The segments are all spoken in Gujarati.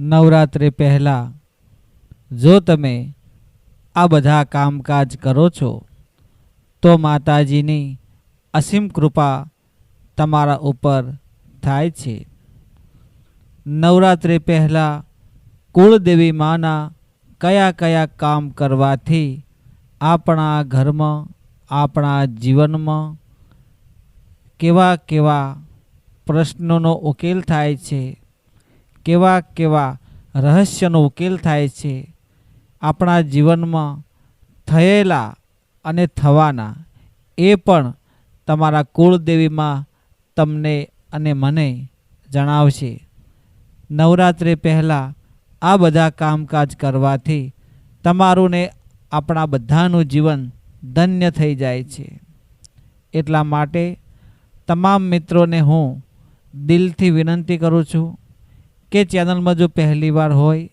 નવરાત્રિ પહેલાં જો તમે આ બધા કામકાજ કરો છો, તો માતાજીની અસીમ કૃપા તમારા ઉપર થાય છે. નવરાત્રિ પહેલાં કુળદેવી માના કયા કયા કામ કરવાથી આપણા ઘરમાં, આપણા જીવનમાં કેવા કેવા પ્રશ્નોનો ઉકેલ થાય છે કેવા કેવા રહસ્યનો ઉકેલ થાય છે આપણા જીવનમાં થયેલા અને થવાના, એ પણ તમારા કુળદેવીમાં તમને અને મને જણાવશે. નવરાત્રિ પહેલાં આ બધા કામકાજ કરવાથી તમારું ને આપણા બધાનું જીવન ધન્ય થઈ જાય છે. એટલા માટે તમામ મિત્રોને હું દિલથી વિનંતી કરું છું કે ચેનલમાં જો પહેલીવાર હોય,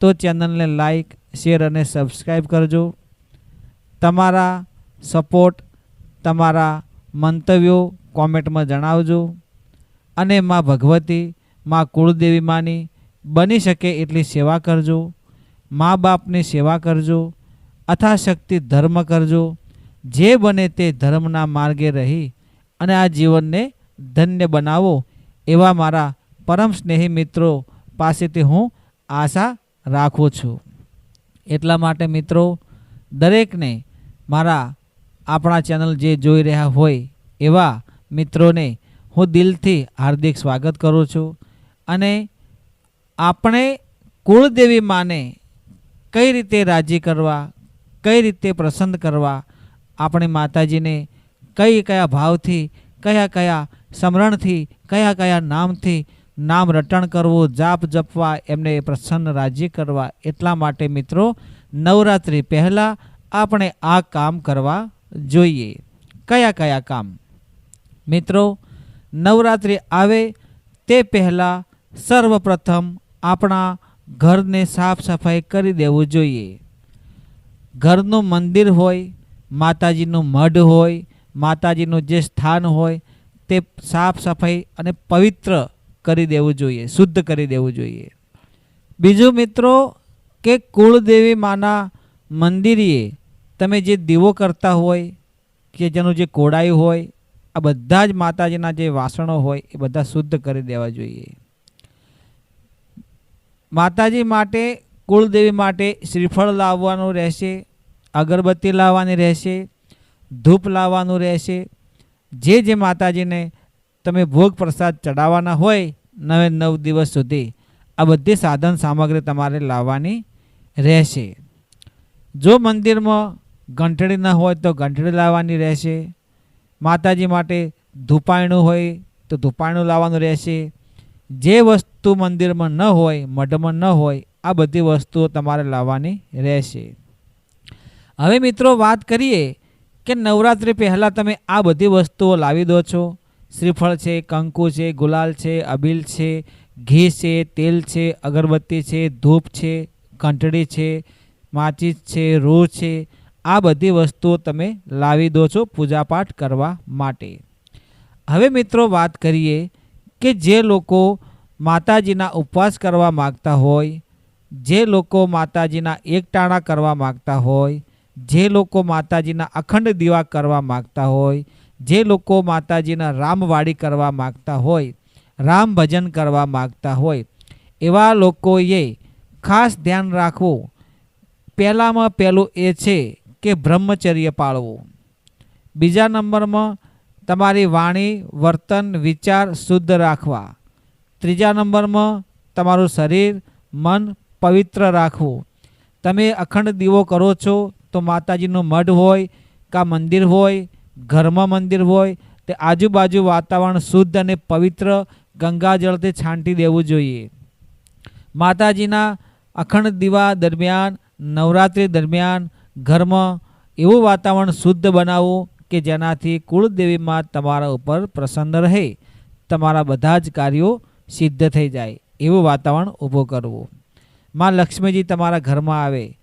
તો ચેનલને લાઈક, શેર અને સબસ્ક્રાઈબ કરજો. તમારા સપોર્ટ, તમારા મંતવ્યો કોમેન્ટમાં જણાવજો. અને માં ભગવતી, માં કુળદેવી માની બની શકે એટલી સેવા કરજો. મા બાપની સેવા કરજો. અથાશક્તિ ધર્મ કરજો. જે બને તે ધર્મના માર્ગે રહી અને આ જીવનને ધન્ય બનાવો એવા મારા પરમ સ્નેહી મિત્રો પાસેથી હું આશા રાખું છું. એટલા માટે મિત્રો, દરેકને મારા આપણા ચેનલ જે જોઈ રહ્યા હોય એવા મિત્રોને હું દિલથી હાર્દિક સ્વાગત કરું છું અને આપણે કુળદેવી માને કઈ રીતે રાજી કરવા, કઈ રીતે પ્રસન્ન કરવા, આપણે માતાજીને કઈ કયા ભાવથી, કયા કયા સ્મરણથી, કયા કયા નામથી નામ રટણ કરવું, જાપ જપવા, એમને પ્રસન્ન રાજી કરવા. એટલા માટે મિત્રો, નવરાત્રિ પહેલાં આપણે આ કામ કરવા જોઈએ. કયા કયા કામ? મિત્રો, નવરાત્રિ આવે તે પહેલાં સર્વપ્રથમ આપણા ઘરને સાફ સફાઈ કરી દેવું જોઈએ. ઘરનું મંદિર હોય, માતાજીનું મઢ હોય, માતાજીનું જે સ્થાન હોય, તે સાફ સફાઈ અને પવિત્ર કરી દેવું જોઈએ, શુદ્ધ કરી દેવું જોઈએ. બીજું મિત્રો કે કુળદેવી માના મંદિરે તમે જે દીવો કરતા હોય, કે જેનું જે કોડાયું હોય, આ બધા જ માતાજીના જે વાસણો હોય, એ બધા શુદ્ધ કરી દેવા જોઈએ. માતાજી માટે, કુળદેવી માટે શ્રીફળ લાવવાનું રહેશે, અગરબત્તી લાવવાની રહેશે, ધૂપ લાવવાનું રહેશે, જે જે માતાજીને તમે ભોગ પ્રસાદ ચડાવવાના હોય, નવે નવ દિવસ સુધી આ બધી સાધન સામગ્રી તમારે લાવવાની રહેશે. જો મંદિરમાં ઘંટડી ન હોય તો ઘંટડી લાવવાની રહેશે. માતાજી માટે ધૂપાયણું હોય તો ધૂપાયણું લાવવાનું રહેશે. જે વસ્તુ મંદિરમાં ન હોય, મઢમાં ન હોય, આ બધી વસ્તુઓ તમારે લાવવાની રહેશે. હવે મિત્રો વાત કરીએ કે નવરાત્રિ પહેલાં તમે આ બધી વસ્તુઓ લાવી દો છો. શ્રીફળ છે, કંકુ છે, ગુલાલ છે, અબીલ છે, ઘી છે, તેલ છે, અગરબત્તી છે, ધૂપ છે, ઘંટડી છે, માચીસ છે, રૂ છે. આ બધી વસ્તુઓ તમે લાવી દો છો પૂજાપાઠ કરવા માટે. હવે મિત્રો વાત કરીએ કે જે લોકો માતાજીના ઉપવાસ કરવા માગતા હોય, જે લોકો માતાજીના એકટાણા કરવા માગતા હોય, જે લોકો માતાજીના અખંડ દીવા કરવા માગતા હોય જે લોકો માતાજીના રામવાડી કરવા માગતા હોય, રામ ભજન કરવા માગતા હોય, એવા લોકોએ ખાસ ધ્યાન રાખવું. પહેલાંમાં પહેલું એ છે કે બ્રહ્મચર્ય પાળવું. બીજા નંબરમાં તમારી વાણી, વર્તન, વિચાર શુદ્ધ રાખવા. ત્રીજા નંબરમાં તમારું શરીર, મન પવિત્ર રાખવું. તમે અખંડ દીવો કરો છો તો માતાજીનું મઢ હોય, કાં મંદિર હોય ઘરમાં મંદિર હોય, તે આજુબાજુ વાતાવરણ શુદ્ધ અને પવિત્ર ગંગાજળથી છાંટી દેવું જોઈએ. માતાજીના અખંડ દીવા દરમિયાન, નવરાત્રિ દરમિયાન ઘરમાં એવું વાતાવરણ શુદ્ધ બનાવવું કે જેનાથી કુળદેવીમાં તમારા ઉપર પ્રસન્ન રહે. તમારા બધા જ કાર્યો સિદ્ધ થઈ જાય એવું વાતાવરણ ઊભું કરવું. માં લક્ષ્મીજી તમારા ઘરમાં આવે.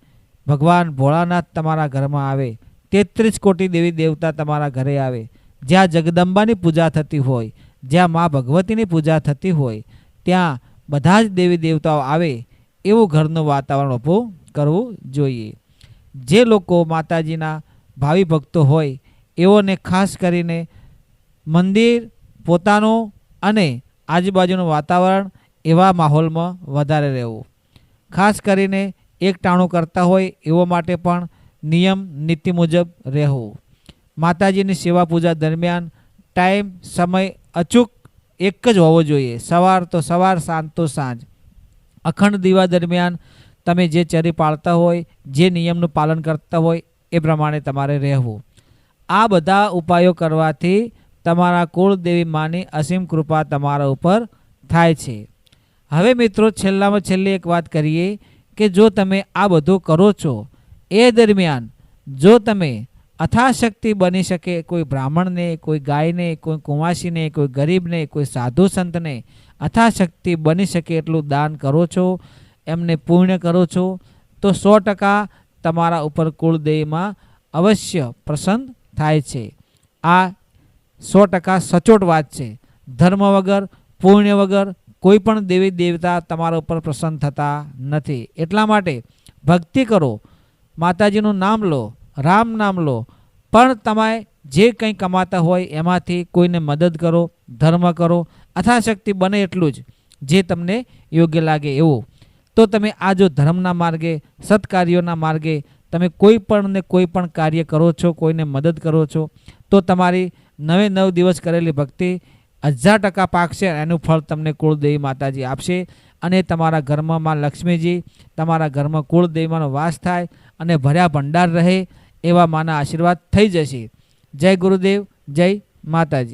ભગવાન ભોળાનાથ તમારા ઘરમાં આવે. તેત્રીસ કોટી દેવી દેવતા તમારા ઘરે આવે. જ્યાં જગદંબાની પૂજા થતી હોય, જ્યાં મા ભગવતીની પૂજા થતી હોય, ત્યાં બધા જ દેવી દેવતાઓ આવે એવું ઘરનું વાતાવરણ ઊભું કરવું જોઈએ. જે લોકો માતાજીના ભાવિ ભક્તો હોય, એઓને ખાસ કરીને મંદિર, પોતાનું અને આજુબાજુનું વાતાવરણ એવા માહોલમાં વધારે રહેવું. ખાસ કરીને એક ટાણું કરતા હોય એવો માટે પણ નિયમ, નીતિ મુજબ રહેવું. માતાજીની સેવા પૂજા દરમિયાન ટાઈમ, સમય અચૂક એક જ હોવો જોઈએ. સવાર તો સવાર, સાંજ તો સાંજ. અખંડ દીવા દરમિયાન તમે જે ચરી પાળતા હોય, જે નિયમનું પાલન કરતા હોય, એ પ્રમાણે તમારે રહેવું. આ બધા ઉપાયો કરવાથી તમારા કુળદેવી માની અસીમ કૃપા તમારા ઉપર થાય છે. હવે મિત્રો, છેલ્લામાં છેલ્લી એક વાત કરીએ કે જો તમે આ બધું કરો છો એ દરમિયાન જો તમે અથાશક્તિ બની શકે, કોઈ બ્રાહ્મણને, કોઈ ગાયને, કોઈ કુંવાસીને, કોઈ ગરીબને, કોઈ સાધુ સંતને અથાશક્તિ બની શકે એટલું દાન કરો છો, એમને પૂર્ણ કરો છો, તો સો ટકા તમારા ઉપર કુળદેવીમાં અવશ્ય પ્રસન્ન થાય છે. આ સો ટકા સચોટ વાત છે. ધર્મ વગર, પુણ્ય વગર કોઈ પણ દેવી દેવતા તમારા ઉપર પ્રસન્ન થતા નથી. એટલા માટે ભક્તિ કરો. માતાજીનું નામ લો, રામ નામ લો. પણ તમે જે કંઈ કમાતા હોય એમાંથી કોઈને મદદ કરો, ધર્મ કરો, અથાશક્તિ બને એટલું જ જે તમને યોગ્ય લાગે એવું. તો તમે આ જો ધર્મના માર્ગે, સત્કાર્યોના માર્ગે તમે કોઈ પણ ને કોઈ પણ કાર્ય કરો છો, કોઈને મદદ કરો છો, તો તમારી નવે નવ દિવસ કરેલી ભક્તિ હજાર ટકા પાકશે એનું ફળ તમને કુળદેવી માતાજી આપશે. અને તમારા ઘરમાં માં લક્ષ્મીજી, તમારા ઘરમાં કુળદેવીમાંનો વાસ થાય અને ભર્યા ભંડાર રહે એવા માના આશીર્વાદ થઈ જશે. જય ગુરુદેવ જય માતાજી.